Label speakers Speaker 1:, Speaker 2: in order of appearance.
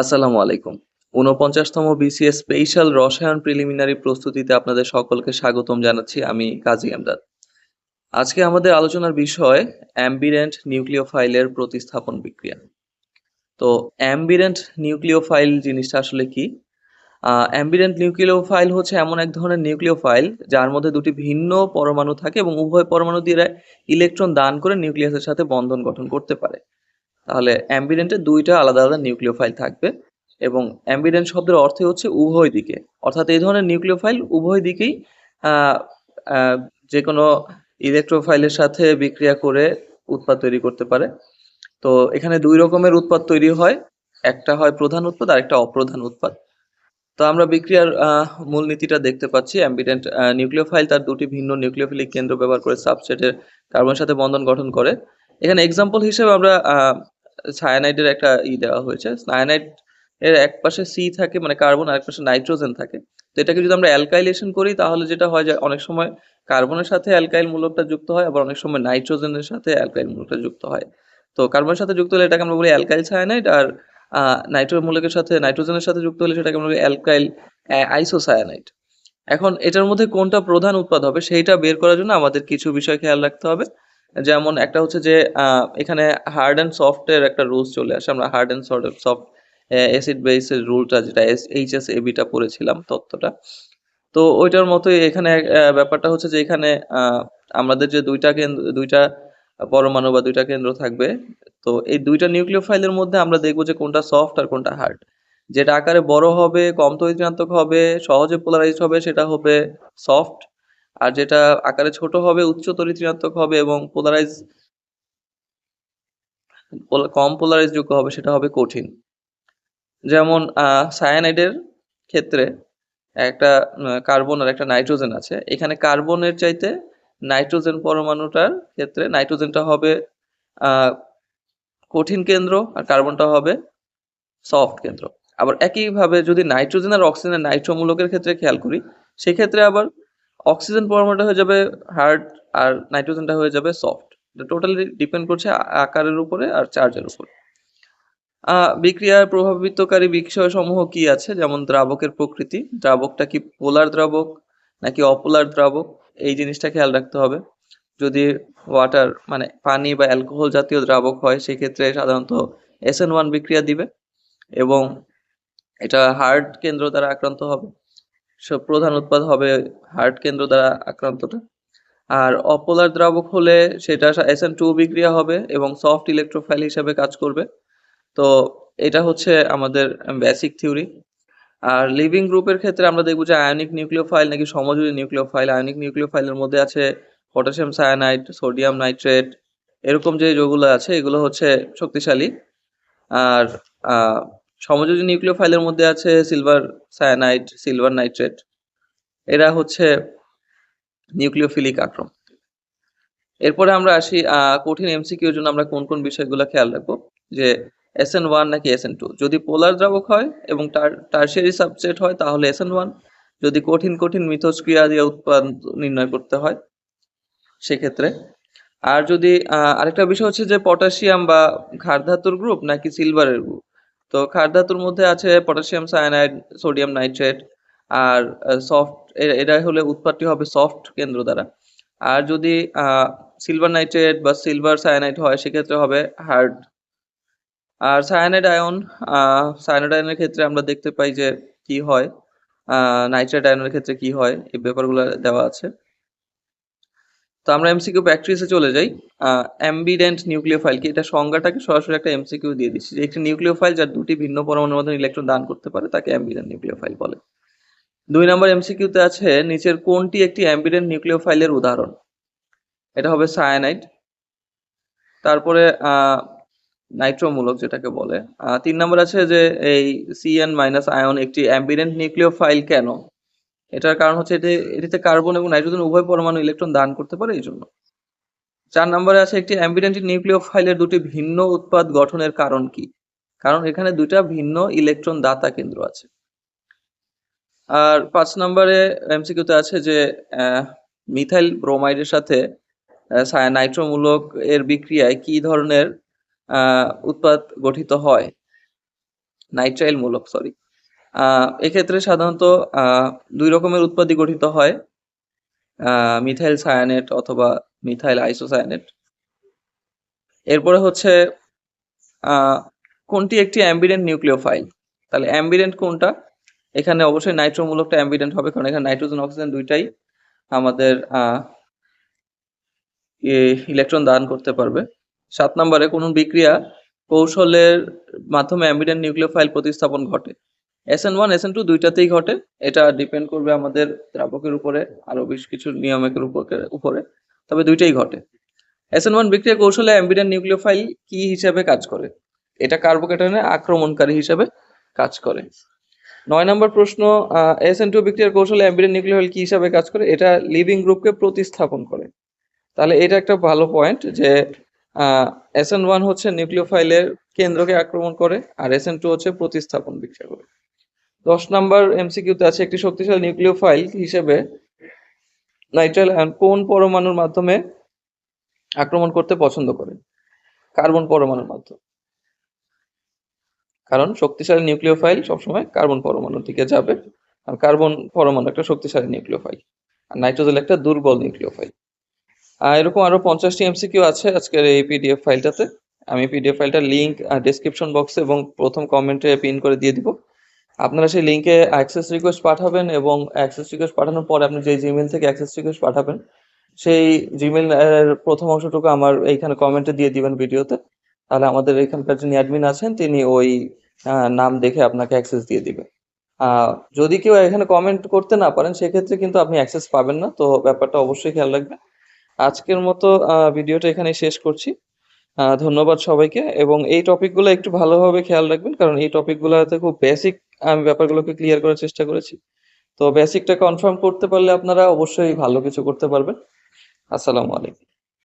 Speaker 1: আসসালামু আলাইকুম। ঊনপঞ্চাশতম বিসিএস স্পেশাল রসায়ন প্রিলিমিনারি প্রস্তুতিতে আপনাদের সকলকে স্বাগতম জানাচ্ছি, আমি কাজী আমদাদ। আজকে আমাদের আলোচনার বিষয় অ্যাম্বিরেন্ট নিউক্লিওফাইলের প্রতিস্থাপন বিক্রিয়া। তো অ্যাম্বিরেন্ট নিউক্লিওফাইল জিনিসটা আসলে কি? অ্যাম্বিরেন্ট নিউক্লিওফাইল হচ্ছে এমন এক ধরনের নিউক্লিওফাইল যার মধ্যে দুটি ভিন্ন পরমাণু থাকে এবং উভয় পরমাণু দিয়ে ইলেকট্রন দান করে নিউক্লিয়াসের সাথে বন্ধন গঠন করতে পারে। তাহলে অ্যাম্বিডেন্টে দুইটা আলাদা আলাদা নিউক্লিওফাইল থাকবে এবং অ্যাম্বিডেন্ট শব্দের অর্থ হচ্ছে উভয় দিকে। অর্থাৎ এই ধরনের নিউক্লিওফাইল উভয় দিকেই যে কোনো ইলেকট্রোফাইলের সাথে বিক্রিয়া করে উৎপাদ তৈরি করতে পারে। তো এখানে দুই রকমের উৎপাদ তৈরি হয়। একটা হয় প্রধান উৎপাদ আর একটা অপ্রধান উৎপাদ। তো আমরা বিক্রিয়ার মূল নীতিটা দেখতে পাচ্ছি। অ্যাম্বিডেন্ট নিউক্লিওফাইল তার দুটি ভিন্ন নিউক্লিওফিলিক কেন্দ্র ব্যবহার করে সাবস্ট্রেটের কার্বনের সাথে বন্ধন গঠন করে। এখানে এক্সাম্পল হিসেবে আমরা সায়ানাইডের একটা ই দেওয়া হয়েছে। সায়ানাইড এর এক পাশে সি থাকে মানে কার্বন আর এক পাশে নাইট্রোজেন থাকে। তো এটাকে যদি আমরা অ্যালকাইলেশন করি, তাহলে যেটা হয় যে অনেক সময় কার্বনের সাথে অ্যালকাইল মূলকটা যুক্ত হয়, আবার অনেক সময় নাইট্রোজেনের সাথে অ্যালকাইল মূলকটা যুক্ত হয়। তো কার্বনের সাথে যুক্ত হলে এটাকে আমরা বলি অ্যালকাইল সায়ানাইড আর নাইট্রো মূলকের সাথে নাইট্রোজেনের সাথে যুক্ত হলে সেটাকে আমরা বলি অ্যালকাইল আইসোসায়ানাইড এখন এটার মধ্যে কোনটা প্রধান উৎপাদ হবে, সেইটা বের করার জন্য আমাদের কিছু বিষয় খেয়াল রাখতে হবে। যেমন একটা হচ্ছে যে এখানে হার্ড অ্যান্ড সফটের একটা রুলস চলে আসে। আমরা হার্ড অ্যান্ড সফট অ্যাসিড বেসের রুলটা যেটা এইচ এস এবিটা পড়েছিলাম তত্ত্বটা। তো ওইটার মতোই এখানে ব্যাপারটা হচ্ছে যে, এখানে আমাদের যে দুইটা কেন্দ্র, দুইটা পরমাণু বা দুইটা কেন্দ্র থাকবে, তো এই দুইটা নিউক্লিওফাইলের মধ্যে আমরা দেখব যে কোনটা সফট আর কোনটা হার্ড যেটা আকারে বড় হবে, কম তৈরিত্রান্তক হবে, সহজে পোলারাইজড হবে, সেটা হবে সফট আর যেটা আকারে ছোট হবে উচ্চতর ঋণাত্মক হবে এবং পোলারাইজ কম পোলারাইজ যোগ্য হবে সেটা হবে কঠিন। যেমন সায়ানাইডের ক্ষেত্রে একটা কার্বন আর একটা নাইট্রোজেন আছে। এখানে কার্বনের চাইতে নাইট্রোজেন পরমাণুটার ক্ষেত্রে নাইট্রোজেনটা হবে কঠিন কেন্দ্র আর কার্বনটা হবে সফট কেন্দ্র। আবার একইভাবে যদি নাইট্রোজেন আর অক্সিজেনের নাইট্রোমূলকের ক্ষেত্রে খেয়াল করি, সেক্ষেত্রে আবার অক্সিজেন পরমাণুটা হয়ে যাবে হার্ড আর নাইট্রোজেনটা হয়ে যাবে সফট। টোটালি ডিপেন্ড করছে আকারের উপরে আর চার্জের উপরে। বিক্রিয়ার প্রভাবিতকারী বিষয় সমূহ কি আছে? যেমন দ্রাবকের প্রকৃতি। দ্রাবকটা কি পোলার দ্রাবক নাকি অপোলার দ্রাবক? এই জিনিসটা খেয়াল রাখতে হবে। যদি ওয়াটার মানে পানি বা অ্যালকোহল জাতীয় দ্রাবক হয়, সেক্ষেত্রে সাধারণত এস ওয়ান বিক্রিয়া দিবে এবং এটা হার্ড কেন্দ্র দ্বারা আক্রান্ত হবে। সব প্রধান উৎপাদ হবে হার্ট কেন্দ্র দ্বারা আক্রান্তটা। আর অপোলার দ্রাবক হলে সেটা এস এন টু বিক্রিয়া হবে এবং সফট ইলেকট্রোফাইল হিসাবে কাজ করবে। তো এটা হচ্ছে আমাদের বেসিক থিওরি আর লিভিং গ্রুপের ক্ষেত্রে আমরা দেখব যে আয়নিক নিউক্লিওফাইল নাকি সমজুরি নিউক্লিওফাইল আয়নিক নিউক্লিওফাইলের মধ্যে আছে পটাশিয়াম সায়ানাইড সোডিয়াম নাইট্রেট এরকম যে যেগুলো আছে এগুলো হচ্ছে শক্তিশালী। আর সমযোজী নিউক্লিওফাইলের মধ্যে আছে সিলভার সায়ানাইড সিলভার নাইট্রেট এরা হচ্ছে নিউক্লিওফিলিক আক্রমণ। এরপরে আমরা আসি কঠিন এমসিকিউর জন্য আমরা কোন কোন বিষয়গুলো খেয়াল রাখব? যে এস এন ওয়ান নাকি এস এন টু যদি পোলার দ্রাবক হয় এবং তার টার্সিয়ারি সাবজেক্ট হয়, তাহলে এস এন ওয়ান যদি কঠিন কঠিন মিথস্ক্রিয়া দিয়ে উৎপাদন নির্ণয় করতে হয়, সেক্ষেত্রে। আর যদি আরেকটা বিষয় হচ্ছে যে পটাশিয়াম বা ঘাড় ধাতুর গ্রুপ নাকি সিলভারের গ্রুপ তো ক্ষার ধাতুর মধ্যে আছে পটাশিয়াম সায়ানাইড সোডিয়াম নাইট্রেট আর সফট এটা হলে উৎপাদটি হবে সফট কেন্দ্র দ্বারা। আর যদি সিলভার নাইট্রেট বা সিলভার সায়ানাইড হয়, সেক্ষেত্রে হবে হার্ড আর সায়ানাইড আয়ন সায়ানাইড আয়নের ক্ষেত্রে আমরা দেখতে পাই যে কি হয় নাইট্রেট আয়নের ক্ষেত্রে কি হয়, এই ব্যাপারগুলো দেওয়া আছে। তো আমরা এমসিকিউ প্র্যাকটিসে চলে যাই। অ্যাম্বিডেন্ট নিউক্লিওফাইল কি, এটা সংজ্ঞাটাকে সরাসরি একটা এমসিকিউ দিয়ে দিচ্ছি যে একটি নিউক্লিওফাইল যার দুটি ভিন্ন পরমাণুর মধ্যে ইলেকট্রন দান করতে পারে, তাকে অ্যাম্বিডেন্ট নিউক্লিওফাইল বলে। দুই নম্বর এমসিকিউতে আছে নিচের কোনটি একটি অ্যাম্বিডেন্ট নিউক্লিওফাইলের উদাহরণ? এটা হবে সায়ানাইড তারপরে নাইট্রোমূলক যেটাকে বলে। তিন নম্বর আছে যে এই সিএন মাইনাস আয়ন একটি অ্যাম্বিডেন্ট নিউক্লিওফাইল কেন? এটার কারণ হচ্ছে এটি, এটিতে কার্বন এবং নাইট্রোজেন উভয় পরমাণু ইলেকট্রন দান করতে পারে এই জন্য। চার নম্বরে আছে একটি অ্যাম্বিডেন্ট নিউক্লিওফাইলের দুটি ভিন্ন উৎপাদ গঠনের কারণ কি? কারণ এখানে দুটা ভিন্ন ইলেকট্রন দাতা কেন্দ্র আছে। আর পাঁচ নম্বরে এমসিকিউতে আছে যে মিথাইল ব্রোমাইডের সাথে নাইট্রোমূলক এর বিক্রিয়ায় কি ধরনের উৎপাদ গঠিত হয়? নাইট্রাইল মূলক সরি এক্ষেত্রে সাধারণত দুই রকমের উৎপাদি গঠিত হয়। মিথাইল সায়ানেট অথবা মিথাইল আইসোসায়ানেট। এরপরে হচ্ছে কোনটি একটি অ্যাম্বিডেন্ট নিউক্লিওফাইল? তাহলে অ্যাম্বিডেন্ট কোনটা? এখানে অবশ্যই নাইট্রোমূলকটা অ্যাম্বিডেন্ট হবে, কারণ এখানে নাইট্রোজেন, অক্সিজেন দুইটাই আমাদের ইলেকট্রন দান করতে পারবে। সাত নম্বরে, কোনো বিক্রিয়া কৌশলের মাধ্যমে অ্যাম্বিডেন্ট নিউক্লিওফাইল প্রতিস্থাপন ঘটে। S N one S N two দুইটাতেই ঘটে। এটা ডিপেন্ড করবে আমাদের দ্রাবকের উপরে, আরও বেশ কিছু নিয়মের উপরে। তবে দুইটাই ঘটে। এসএন ওয়ান বিক্রিয়া কৌশলে অ্যাম্বিডেন্ট নিউক্লিওফাইল কি হিসাবে কাজ করে? এটা কার্বোকেটানের আক্রমণকারী হিসাবে কাজ করে। নয় নম্বর প্রশ্ন এস এন টু বিক্রিয়ার কৌশলে অ্যাম্বিডেন্ট নিউক্লিওফাইল কি হিসাবে কাজ করে? এটা লিভিং গ্রুপকে প্রতিস্থাপন করে। তাহলে এটা একটা ভালো পয়েন্ট যে এস এন ওয়ান হচ্ছে নিউক্লিওফাইলের কেন্দ্রকে আক্রমণ করে, আর এসএন টু হচ্ছে প্রতিস্থাপন বিক্রিয়া করে। দশ নম্বর এমসিকিউতে আছে একটি শক্তিশালী নিউক্লিওফাইল হিসেবে নাইট্রাইল আয়ন কোন পরমাণুর মাধ্যমে আক্রমণ করতে পছন্দ করে? কার্বন পরমাণুর মাধ্যমে। কারণ শক্তিশালী নিউক্লিওফাইল সবসময় কার্বন পরমাণুর দিকে যাবে, আর কার্বন পরমাণু একটা শক্তিশালী নিউক্লিওফাইল আর নাইট্রোজেন একটা দুর্বল নিউক্লিওফাইল আর এরকম আরও পঞ্চাশটি এমসিকিউ আছে আজকের এই পিডিএফ ফাইলটাতে। আমি পিডিএফ ফাইলটার লিঙ্ক ডেসক্রিপশন বক্সে এবং প্রথম কমেন্টে পিন করে দিয়ে দিব। আপনারা সেই লিঙ্কে অ্যাক্সেস রিকোয়েস্ট পাঠাবেন এবং অ্যাক্সেস রিকোয়েস্ট পাঠানোর পরে আপনি যে জিমেল থেকে অ্যাক্সেস রিকোয়েস্ট পাঠাবেন, সেই জিমেল প্রথম অংশটুকু আমার এইখানে কমেন্টে দিয়ে দিবেন ভিডিওতে। তাহলে আমাদের এখানকার যিনি অ্যাডমিন আছেন, তিনি ওই নাম দেখে আপনাকে অ্যাক্সেস দিয়ে দিবে। যদি কেউ এখানে কমেন্ট করতে না পারেন, সেক্ষেত্রে কিন্তু আপনি অ্যাক্সেস পাবেন না। তো ব্যাপারটা অবশ্যই খেয়াল রাখবেন। আজকের মতো ভিডিওটা এখানে শেষ করছি। ধন্যবাদ সবাইকে। এবং এই টপিকগুলো একটু ভালোভাবে খেয়াল রাখবেন, কারণ এই টপিকগুলোতে খুব বেসিক আমি ব্যাপারগুলোকে ক্লিয়ার করার চেষ্টা করেছি। তো বেসিকটা কনফার্ম করতে পারলে আপনারা অবশ্যই ভালো কিছু করতে পারবেন। আসসালামু আলাইকুম।